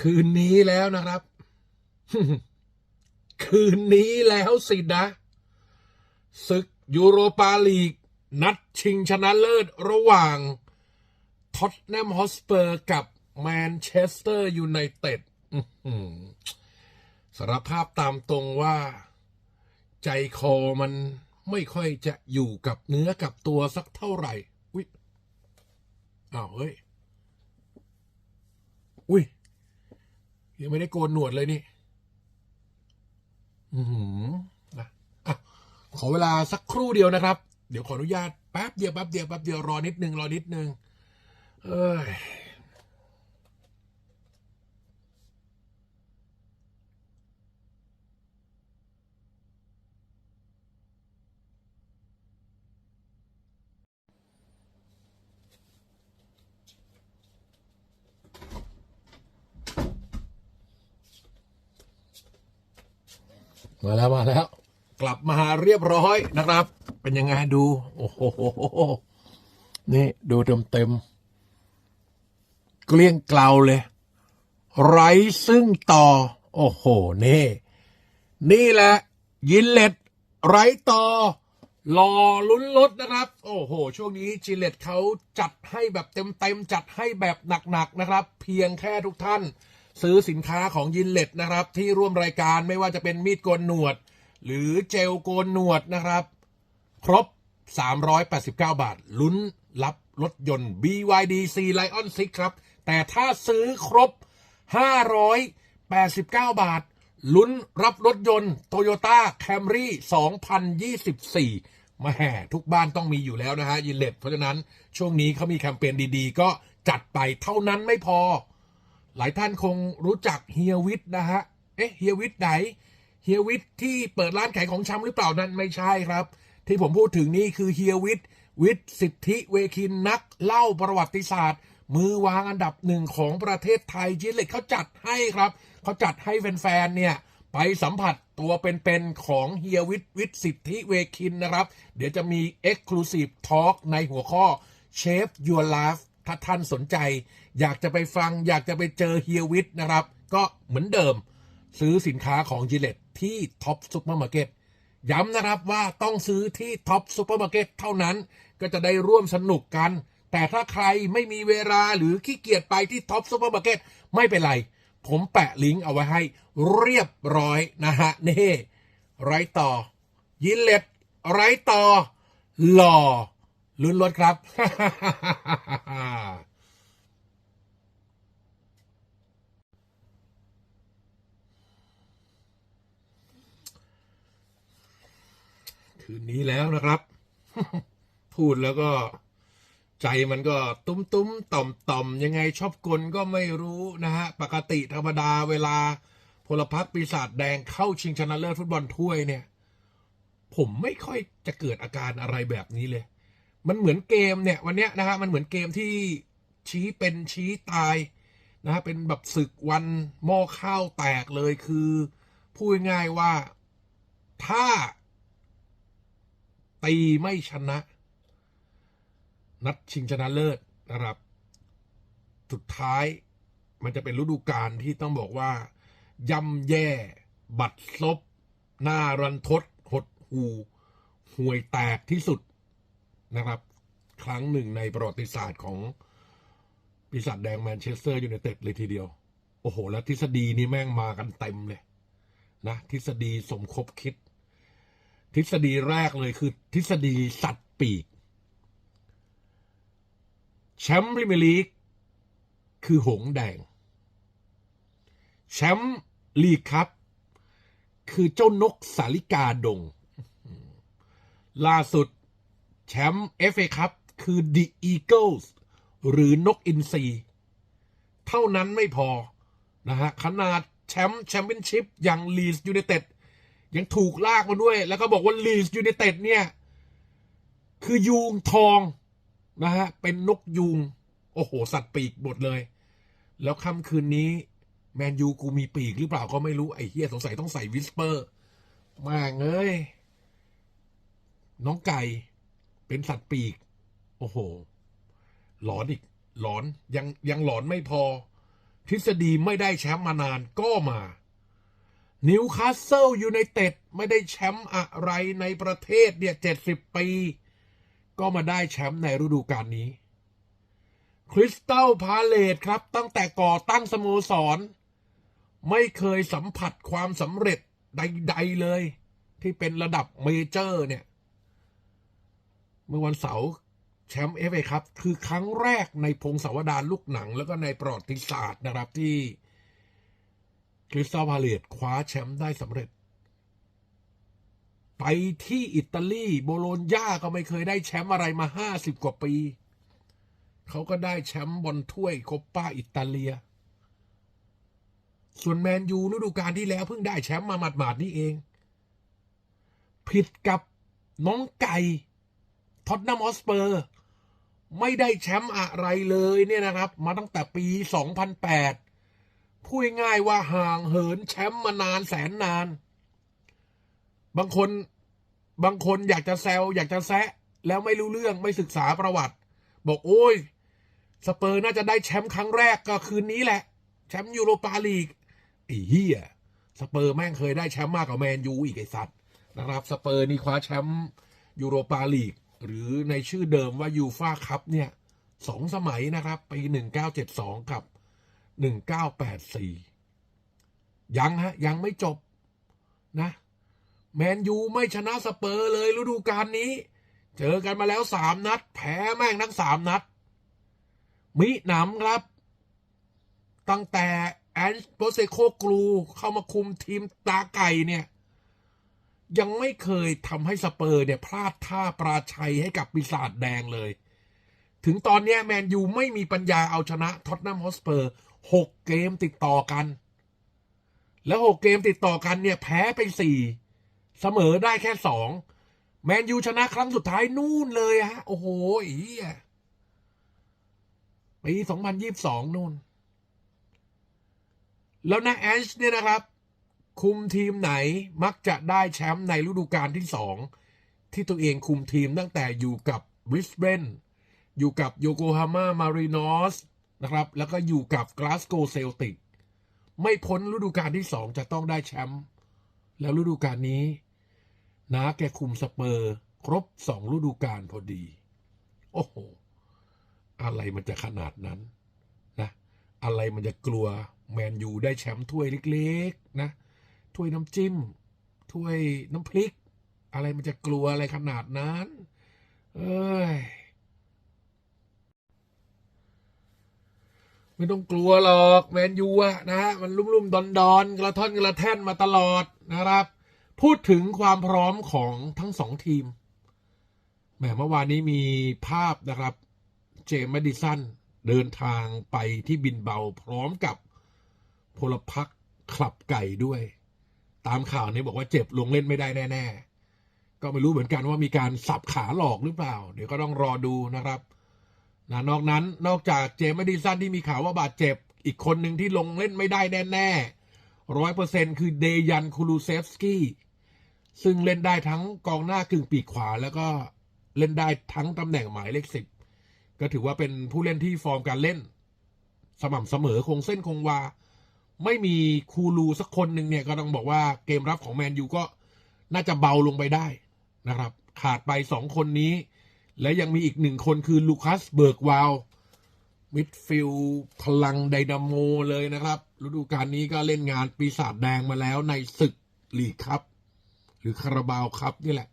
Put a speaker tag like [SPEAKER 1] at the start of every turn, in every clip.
[SPEAKER 1] คืนนี้แล้วนะครับ คืนนี้แล้วสินะศึกยูโรปาลีก นัดชิงชนะเลิศระหว่างท็อตแนมฮอสเปอร์กับแมนเชสเตอร์ยูไนเต็ดสารภาพตามตรงว่า ใจคอมันไม่ค่อยจะอยู่กับเนื้อกับตัวสักเท่าไหร่ อุ้ยอ้าวเฮ้ย อุ้ย ยังไม่ได้โกนหนวดเลยนี่ อือหือนะอะขอเวลาสักครู่เดียวนะครับ เดี๋ยวขออนุญาตแป๊บเดียวแป๊บเดียวแป๊บเดียวรอนิดนึงรอนิดนึงเอ้ย มาแล้วมาแล้ว กลับมาเรียบร้อยนะครับ เป็นยังไงดู โอ้โหนี่ดูเต็มเต็มเกลี้ยงเกลาเลย ไรซึ่งต่อ โอ้โห นี่ นี่แหละ ยินเล็ดไรต่อรอลุ้นรถนะครับ โอ้โห ช่วงนี้จิเลตเขาจัดให้แบบเต็มๆจัดให้แบบหนักๆนะครับ เพียงแค่ทุกท่าน ซื้อสินค้าของยินเล็ตนะครับ ที่ร่วมรายการไม่ว่าจะเป็นมีดโกนหนวด หรือเจลโกนหนวดนะครับ ครบ 389 บาท ลุ้นรับรถยนต์ BYD C Lion 6 ครับ แต่ถ้าซื้อครบ 589 บาท ลุ้นรับรถยนต์ Toyota Camry 2024 มาแห่ทุกบ้านต้องมีอยู่แล้วนะฮะยินเล็ตเพราะฉะนั้นช่วงนี้เขามีแคมเปญดีๆ ก็จัดไปเท่านั้นไม่พอ หลายท่านคงรู้จักเฮียวิทนะฮะ เอ๊ะเฮียวิทไหน เฮียวิทที่เปิดร้านขายของชำหรือเปล่านั้นไม่ใช่ครับ ที่ผมพูดถึงนี่คือเฮียวิทวิทสิทธิเวคินนักเล่าประวัติศาสตร์ มือวางอันดับหนึ่งของประเทศไทยจิเล็กเขาจัดให้ครับ เขาจัดให้แฟนๆเนี่ยไปสัมผัสตัวเป็นๆของเฮียวิทวิทสิทธิเวคินนะครับ เดี๋ยวจะมี Exclusive Talk ในหัวข้อ Shape Your Life ถ้าท่านสนใจ อยากจะไปฟังอยากจะไปเจอเฮียวิทนะครับ ก็เหมือนเดิมซื้อสินค้าของ g i l e t ที่ท็อปซูเปอร์มาร์เก็ตย้ำนะครับว่าต้องซื้อที่ท็อปซูเปอร์มาร์เก็ตเท่านั้นก็จะได้ร่วมสนุกกัน แต่ถ้าใครไม่มีเวลาหรือขี้เกียจไปที่ท็อปซูเปอร์มาร์เก็ตไม่เป็นไร ผมแปะลิงก์เอาไว้ให้เรียบร้อยนะฮะนี่ไรต่อ ยินเล็ดไรต่อ หล่อ ลุ้นรถครับ คืนนี้แล้วนะครับ พูดแล้วก็ใจมันก็ตุ้มตุ้มต่อมต่อมยังไงชอบกลก็ไม่รู้นะฮะ ปกติธรรมดาเวลาพลพรรคปีศาจแดงเข้าชิงชนะเลิศฟุตบอลถ้วยเนี่ย ผมไม่ค่อยจะเกิดอาการอะไรแบบนี้เลย มันเหมือนเกมเนี่ย วันเนี้ยนะฮะมันเหมือนเกมที่ชี้เป็นชี้ตายนะฮะเป็นแบบศึกวันหม้อข้าวแตกเลยคือพูดง่ายว่าถ้า ตีไม่ชนะ นัดชิงชนะเลิศนะครับ สุดท้ายมันจะเป็นฤดูกาลที่ต้องบอกว่า ย่ำแย่ บัดซบ หน้ารันทด หดหูห่วยแตกที่สุดนะครับ ครั้งหนึ่งในประวัติศาสตร์ของปีศาจแดงแมนเชสเตอร์ยูไนเต็ดเลยทีเดียว โอ้โห แล้วทฤษฎีนี่แม่งมากันเต็มเลย นะ ทฤษฎีสมคบคิด ทฤษฎีแรกเลยคือ ทฤษฎีสัตว์ปีก แชมป์พรีเมียร์ลีกคือหงส์แดง แชมป์ลีกครับ คือเจ้านกสาลิกาดง ล่าสุด แชมป์เอฟเอคัพคือ The Eagles หรือนกอินทรีเท่านั้นไม่พอนะฮะขนาดแชมป์แชมเปี้ยนชิพอย่างลีสยูไนเต็ด ยังถูกลากมาด้วย แล้วก็บอกว่าลีสยูไนเต็ดเนี่ย คือยูงทองนะฮะ เป็นนกยูง โอ้โห สัตว์ปีกหมดเลย แล้วค่ำคืนนี้ แมนยูกูมีปีกหรือเปล่าก็ไม่รู้ ไอ้เฮียสงสัยต้องใส่วิสเปอร์ มากเอ้ย น้องไก่เป็นสัตว์ปีก โอ้โห หลอนอีก หลอนยังยังหลอนไม่พอ ทฤษฎีไม่ได้แชมป์มานานก็มา นิวคาสเซิลยูไนเต็ดไม่ได้แชมป์อะไรในประเทศเนี่ยเจ็ดสิบปี ก็มาได้แชมป์ในฤดูกาลนี้ คริสตัลพาเลตครับ ตั้งแต่ก่อตั้งสโมสร ไม่เคยสัมผัสความสำเร็จใด ๆ เลย ที่เป็นระดับเมเจอร์เนี่ย เมื่อวันเสาร์แชมป์เอฟเอครับ คือครั้งแรกในพงศาวดารลูกหนัง แล้วก็ในประวัติศาสตร์นะครับที่ คริสตัลพาเลตคว้าแชมป์ได้สำเร็จ ไปที่อิตาลีโบโลญญาก็ไม่เคยได้แชมป์อะไรมาห้าสิบกว่าปี เขาก็ได้แชมป์บอลถ้วยโคปป้าอิตาเลีย ส่วนแมนยูฤดูกาลที่แล้วเพิ่งได้แชมป์มาหมาดๆนี่เอง ผิดกับน้องไก่ท็อตนามอสเปอร์ ไม่ได้แชมป์อะไรเลยเนี่ยนะครับ มาตั้งแต่ปี 2008 พูดง่ายว่าห่างเหินแชมป์มานานแสนนาน บางคนบางคนอยากจะแซวอยากจะแซะ แล้วไม่รู้เรื่องไม่ศึกษาประวัติ บอกโอ้ย สเปอร์น่าจะได้แชมป์ครั้งแรกก็คืนนี้แหละ แชมป์ยูโรปาลีกไอ้เหี้ยสเปอร์แม่งเคยได้แชมป์มากกว่าแมนยูอีกไอ้สัตว์นะครับ สเปอร์นี่คว้าแชมป์ยูโรปาลีก หรือในชื่อเดิมว่ายูฟาคัพเนี่ยสองสมัยนะครับ ปีหนึ่งเก้าเจ็ดสองกับ หนึ่งเก้าแปดสี่ยังฮะ ยังไม่จบนะ แมนยูไม่ชนะสเปอร์เลยฤดูกาลนี้ เจอกันมาแล้วสามนัด แพ้แม่งทั้งสามนัด มิหนำครับ ตั้งแต่แอนโปเซโคกรูเข้ามาคุมทีมตาไก่เนี่ย ยังไม่เคยทำให้สเปอร์เนี่ย พลาดท่าปราชัยให้กับปีศาจแดงเลย ถึงตอนนี้แมนยูไม่มีปัญญาเอาชนะท็อตแนมฮอสเปอร์ หกเกมติดต่อกัน แล้วหกเกมติดต่อกันเนี่ยแพ้ไปสี่เสมอได้แค่สองแมนยูชนะครั้งสุดท้ายนู่นเลยฮะ โอ้โหอียปีสองพันยี่บสองนู่น แล้วนะแอชเนี่ยนะครับ คุมทีมไหนมักจะได้แชมป์ในฤดูกาลที่สองที่ตัวเองคุมทีมตั้งแต่อยู่กับบริสเบนอยู่กับโยโกฮาม่ามารีนอส นะครับ แล้วก็อยู่กับกลาสโกเซลติกไม่พ้นฤดูกาลที่สองจะต้องได้แชมป์แล้วฤดูกาลนี้นาแกคุมสเปอร์ ครบสองฤดูกาลพอดี โอ้โห อะไรมันจะขนาดนั้นนะ อะไรมันจะกลัวแมนยูได้แชมป์ถ้วยเล็กๆนะถ้วยน้ำจิ้มถ้วยน้ำพริก อะไรมันจะกลัวอะไรขนาดนั้น เอ้ย ไม่ต้องกลัวหรอกแมนยูอะนะฮะมันลุ่มๆดอนๆกระท่อนกระแท่นมาตลอดนะครับ พูดถึงความพร้อมของทั้งสองทีมแหมเมื่อวานนี้มีภาพนะครับ เจมส์แมดิสันเดินทางไปที่บินเบาพร้อมกับพลพักคลับไก่ด้วย ตามข่าวนี้บอกว่าเจ็บลงเล่นไม่ได้แน่ ๆ ก็ไม่รู้เหมือนกันว่ามีการสับขาหลอกหรือเปล่า เดี๋ยวก็ต้องรอดูนะครับ นะนอกนั้นนอกจากเจมส์ดิสันที่มีข่าวว่าบาดเจ็บ อีกคนหนึ่งที่ลงเล่นไม่ได้แน่ๆร้อยเปอร์เซ็นคือเดยันคูลูเซฟสกี้ซึ่งเล่นได้ทั้งกองหน้ากึ่งปีกขวา แล้วก็เล่นได้ทั้งตำแหน่งหมายเลขสิบก็ถือว่าเป็นผู้เล่นที่ฟอร์มการเล่น สม่ำเสมอคงเส้นคงวา ไม่มีคูลูสักคนหนึ่งเนี่ยก็ต้องบอกว่าเกมรับของแมนยูก็น่าจะเบาลงไปได้นะครับ ขาดไปสองคนนี้ และยังมีอีกหนึ่งคนคือลูคัสเบิร์กวาลมิดฟิลพลังไดนาโมเลยนะครับ ฤดูกาลนี้ก็เล่นงานปีศาจแดงมาแล้วในศึกลีกครับ หรือคาราบาวครับนี่แหละ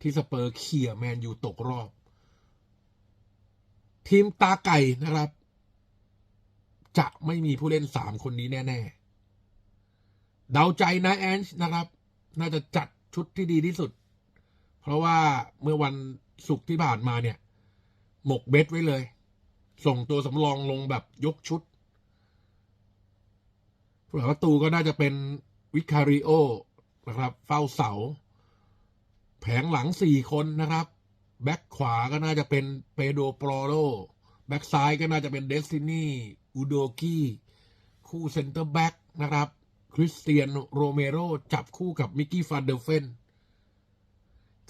[SPEAKER 1] ที่สเปอร์เขี่ยแมนยูตกรอบ ทีมตาไก่นะครับ จะไม่มีผู้เล่นสามคนนี้แน่ ๆ เดาใจนะแอนช์นะครับ น่าจะจัดชุดที่ดีที่สุด เพราะว่าเมื่อวัน ศุกที่ผ่านมาเนี่ย หมกเบ็ดไว้เลย ส่งตัวสำรองลงแบบยกชุดผู้รักประตูก็น่าจะเป็นวิคาริโอนะครับ เฝ้าเสา แผงหลังสี่คนนะครับ แบ็คขวาก็น่าจะเป็นเปโดโปรโลแบ็คซ้ายก็น่าจะเป็นเดสตินีอูโดกี้คู่เซนเตอร์แบ็กนะครับ คริสเตียนโรเมโรจับคู่กับมิกกี้ฟานเดอร์เฟน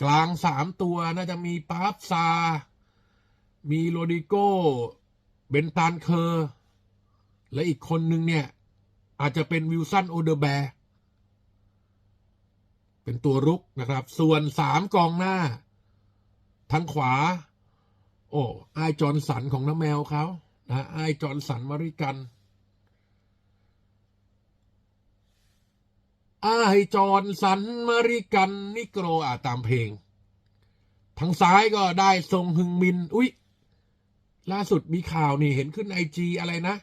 [SPEAKER 1] กลางสามตัวน่าจะมีปาฟซา มีโรดิโกเบนตานเคอร์ และอีกคนนึงเนี่ย อาจจะเป็นวิลสันโอเดอร์แบร์เป็นตัวรุกนะครับ ส่วนสามกองหน้า ทางขวา โอ้ไอจอนสันของน้าแมวเขานะไอจอนสันมาริกัน อายจอนสันมาริกันนิโกรอะตามเพลง ทางซ้ายก็ได้ทรงฮึงมิน อุ๊ย ล่าสุดมีข่าวนี่เห็นขึ้นไอจีอะไรนะ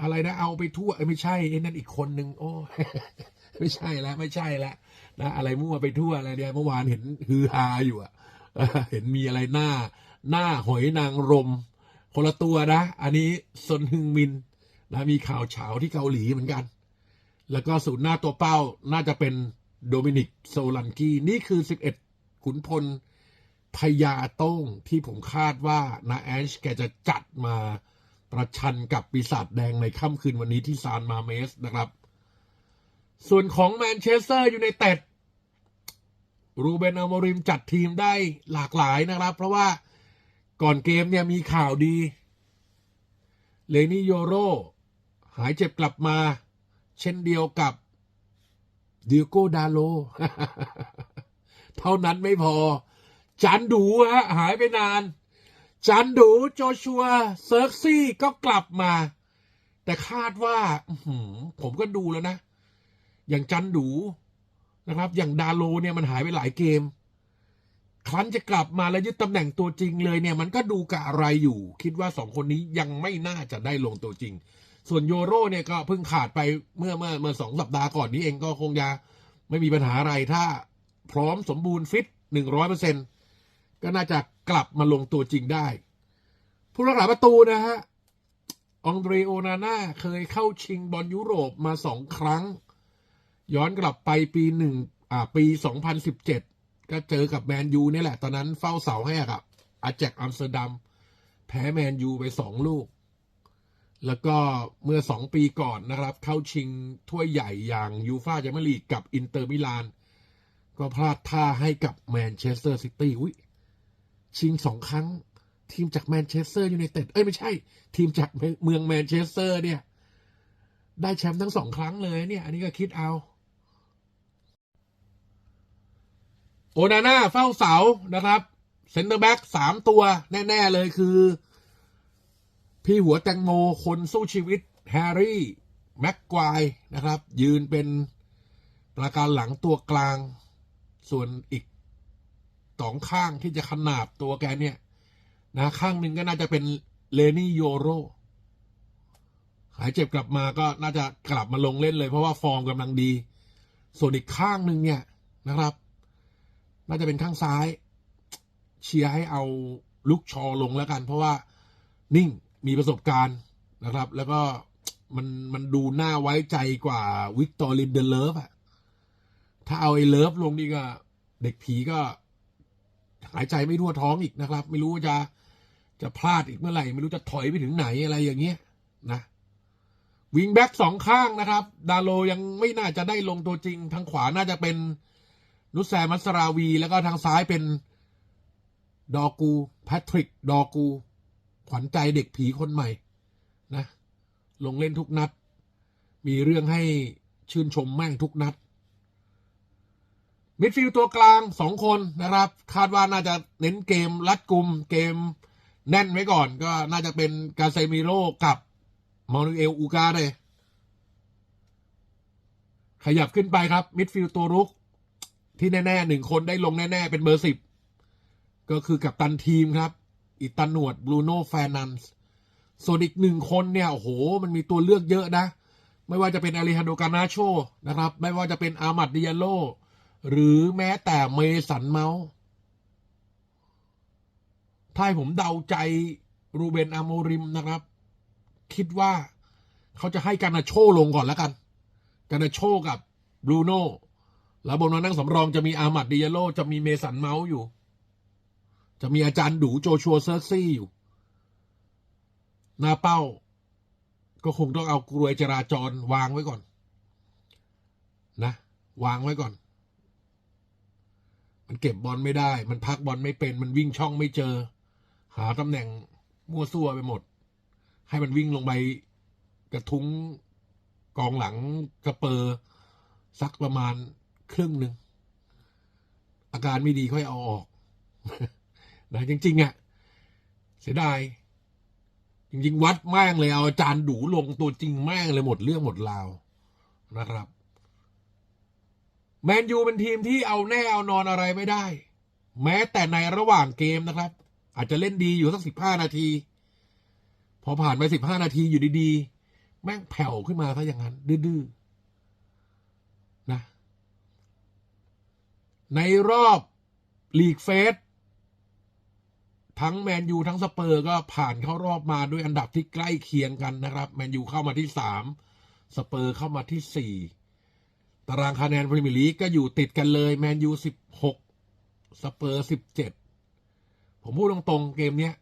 [SPEAKER 1] อะไรนะ เอาไปทั่วไม่ใช่ไอ้นั่นอีกคนนึง โอ้ไม่ใช่แล้วไม่ใช่แล้วนะอะไรมั่วไปทั่วอะไรเนี่ยเมื่อวานเห็นฮือฮาอยู่อะเออเห็นมีอะไรหน้า หน้าหอยนางรม คนละตัวนะ อันนี้ซนฮึงมินนะมีข่าวเฉาที่เกาหลีเหมือนกัน แล้วก็ศูนย์หน้าตัวเป้าน่าจะเป็นโดมินิกโซลันกี้นี่คือ 11 ขุนพลพญาโต้งที่ผมคาดว่านาแอนชแกจะจัดมาประชันกับปีศาจแดงในค่ำคืนวันนี้ที่ซานมาเมสนะครับ ส่วนของแมนเชสเตอร์อยูไนเต็ดรูเบนอโมริมจัดทีมได้หลากหลายนะครับ เพราะว่าก่อนเกมเนี่ยมีข่าวดี เลนี่โยโรหายเจ็บกลับมา เช่นเดียวกับดิโกดาโล เท่านั้นไม่พอ จันดูฮะหายไปนาน จันดูโจชัวเซิร์กซี่ก็กลับมา แต่คาดว่าผมก็ดูแล้วนะ อย่างจันดูนะครับ อย่างดาโลเนี่ยมันหายไปหลายเกม ครั้นจะกลับมาแล้วยึดตำแหน่งตัวจริงเลยเนี่ย มันก็ดูกะอะไรอยู่ คิดว่าสองคนนี้ยังไม่น่าจะได้ลงตัวจริง ส่วนโยโรเนี่ยก็เพิ่งขาดไปเมื่อเมื่อเมื่อสองสัปดาห์ก่อนนี้เองก็คงจะไม่มีปัญหาอะไรถ้าพร้อมสมบูรณ์ฟิตหนึ่งร้อยเปอร์เซ็นก็น่าจะกลับมาลงตัวจริงได้ ผู้รักษาประตูนะฮะองเดรโอนาน่าเคยเข้าชิงบอลยุโรปมาสองครั้ง ย้อนกลับไปปีหนึ่งอ่าปีสองพันสิบเจ็ดก็เจอกับแมนยูนี่แหละ ตอนนั้นเฝ้าเสาให้กับอาแจกอัมสเตอร์ดัม แพ้แมนยูไปสองลูก แล้วก็เมื่อสองปีก่อนนะครับ เข้าชิงถ้วยใหญ่อย่างยูฟาแชมเปี้ยนลีกกับอินเตอร์มิลาน ก็พลาดท่าให้กับแมนเชสเตอร์ซิตี้อุ้ยชิงสองครั้ง ทีมจากแมนเชสเตอร์ยูไนเต็ดเอ้ยไม่ใช่ ทีมจากเมืองแมนเชสเตอร์เนี่ย ได้แชมป์ทั้งสองครั้งเลยเนี่ย อันนี้ก็คิดเอาโอนาน่าเฝ้าเสานะครับเซนเตอร์แบ็กสามตัวแน่ ๆ เลยคือ พี่หัวแตงโมคนสู้ชีวิตแฮร์รี่แม็กควายนะครับ ยืนเป็นประการหลังตัวกลาง ส่วนอีกสองข้างที่จะขนาบตัวแกเนี่ย นะข้างหนึ่งก็น่าจะเป็นเลนี่โยโรหายเจ็บกลับมาก็น่าจะกลับมาลงเล่นเลยเพราะว่าฟอร์มกำลังดี ส่วนอีกข้างหนึ่งเนี่ยนะครับ น่าจะเป็นข้างซ้าย เชียร์ให้เอาลุกชอลงแล้วกัน เพราะว่านิ่ง มีประสบการณ์นะครับ แล้วก็มันมันดูน่าไว้ใจกว่าวิกตอรินเดเลิฟอะถ้าเอาไอ้เลิฟลงนี่ก็ เด็กผีก็ หายใจไม่ทั่วท้องอีกนะครับ ไม่รู้จะจะพลาดอีกเมื่อไหร่ ไม่รู้จะถอยไปถึงไหนอะไรอย่างเงี้ยนะวิงแบ็กสองข้างนะครับ ดาโลยังไม่น่าจะได้ลงตัวจริง ทางขวาน่าจะเป็นนุสแซมัสราวี แล้วก็ทางซ้ายเป็น ดอกูแพทริก ดอกู ขวัญใจเด็กผีคนใหม่นะ ลงเล่นทุกนัด มีเรื่องให้ชื่นชมแม่งทุกนัด มิดฟิลด์ตัวกลางสองคนนะครับ คาดว่าน่าจะเน้นเกมรัดกุมเกมแน่นไว้ก่อนก็น่าจะเป็นกาเซมิโร่กับมานูเอลอูกาเลยขยับขึ้นไปครับ มิดฟิลด์ตัวรุก ที่แน่ๆหนึ่งคนได้ลงแน่ ๆ เป็นเบอร์สิบก็คือกับตันทีมครับ อิตาหนวดบรูโน่แฟนันส์ส่วนอีกหนึ่งคนเนี่ยโอ้โห มันมีตัวเลือกเยอะนะ ไม่ว่าจะเป็นอาริฮันโดกานาโชนะครับ ไม่ว่าจะเป็นอามัดดิยาโล หรือแม้แต่เมสันเมาส์ถ้าผมเดาใจรูเบนอาโมริมนะครับ คิดว่าเขาจะให้กานาโชลงก่อนแล้วกันกานาโชกับบรูโน่แล้วบนนั้นนั่งสำรองจะมีอามัดดิยาโลจะมีเมสันเมาส์อยู่ จะมีอาจารย์ดูโจชัวเซอร์ซี่อยู่ หน้าเป้า ก็คงต้องเอากรวยจราจรวางไว้ก่อน นะ วางไว้ก่อน มันเก็บบอลไม่ได้ มันพักบอลไม่เป็น มันวิ่งช่องไม่เจอ หาตำแหน่งมั่วซั่วไปหมด ให้มันวิ่งลงไปกระทุ้งกองหลังกระเปอร์สักประมาณครึ่งหนึ่งอาการไม่ดีค่อยเอาออก นะจริงๆอะเสียดายจริงๆวัดแม่งเลยเอาอาจารย์ดูลงตัวจริงแม่งเลยหมดเรื่องหมดราวนะครับแมนยูเป็นทีมที่เอาแน่เอานอนอะไรไม่ได้ แม้แต่ในระหว่างเกมนะครับ อาจจะเล่นดีอยู่สักสิบห้านาที พอผ่านไปสิบห้านาทีอยู่ดีๆ แม่งแผ่วขึ้นมาซะอย่างนั้น ดื้อๆนะในรอบลีกเฟส ทั้งแมนยูทั้งสเปอร์ก็ผ่านเข้ารอบมาด้วยอันดับที่ใกล้เคียงกันนะครับแมนยูเข้ามาที่สามสเปอร์เข้ามาที่สี่ตารางคะแนนพรีเมียร์ลีกก็อยู่ติดกันเลยแมนยูสิบหกสเปอร์สิบเจ็ดผมพูดตรงๆเกมเนี้ย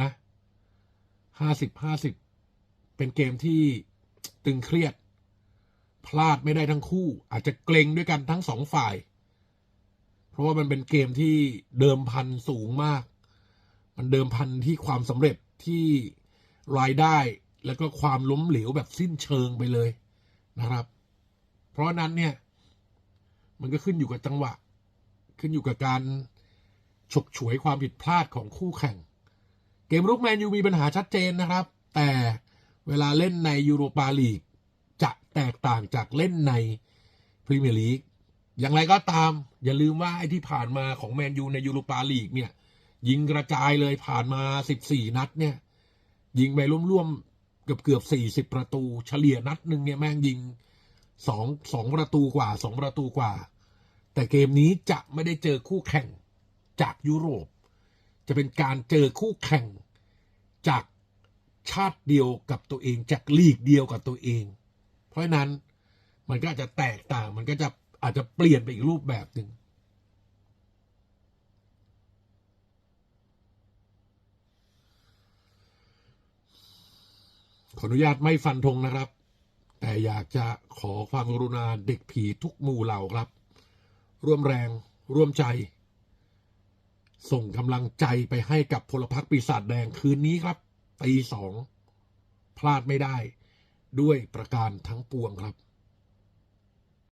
[SPEAKER 1] นะห้าสิบห้าสิบเป็นเกมที่ตึงเครียด พลาดไม่ได้ทั้งคู่ อาจจะเกรงด้วยกันทั้งสองฝ่าย เพราะว่ามันเป็นเกมที่เดิมพันสูงมาก มันเดิมพันที่ความสำเร็จที่รายได้แล้วก็ความล้มเหลวแบบสิ้นเชิงไปเลยนะครับ เพราะฉะนั้นเนี่ย มันก็ขึ้นอยู่กับจังหวะ ขึ้นอยู่กับการฉกฉวยความผิดพลาดของคู่แข่ง เกมรุกแมนยูมีปัญหาชัดเจนนะครับ แต่เวลาเล่นในยูโรปาลีกจะแตกต่างจากเล่นในพรีเมียร์ลีกอย่างไรก็ตาม อย่าลืมว่าไอ้ที่ผ่านมาของแมนยูในยูโรปาลีกเนี่ย ยิงกระจายเลยผ่านมา14นัดเนี่ย ยิงไปร่วมๆเกือบเกือบ40ประตู เฉลี่ยนัดหนึ่งเนี่ยแม่งยิงสองสองประตูกว่าสองประตูกว่า แต่เกมนี้จะไม่ได้เจอคู่แข่งจากยุโรป จะเป็นการเจอคู่แข่งจากชาติเดียวกับตัวเอง จากลีกเดียวกับตัวเอง เพราะฉะนั้นมันก็อาจจะแตกต่างมันก็จะอาจจะเปลี่ยนไปอีกรูปแบบหนึ่ง ขออนุญาตไม่ฟันธงนะครับ แต่อยากจะขอความกรุณาเด็กผีทุกหมู่เหล่าครับ ร่วมแรงร่วมใจ ส่งกำลังใจไปให้กับพลพรรคปีศาจแดงคืนนี้ครับตีสองพลาดไม่ได้ด้วยประการทั้งปวงครับ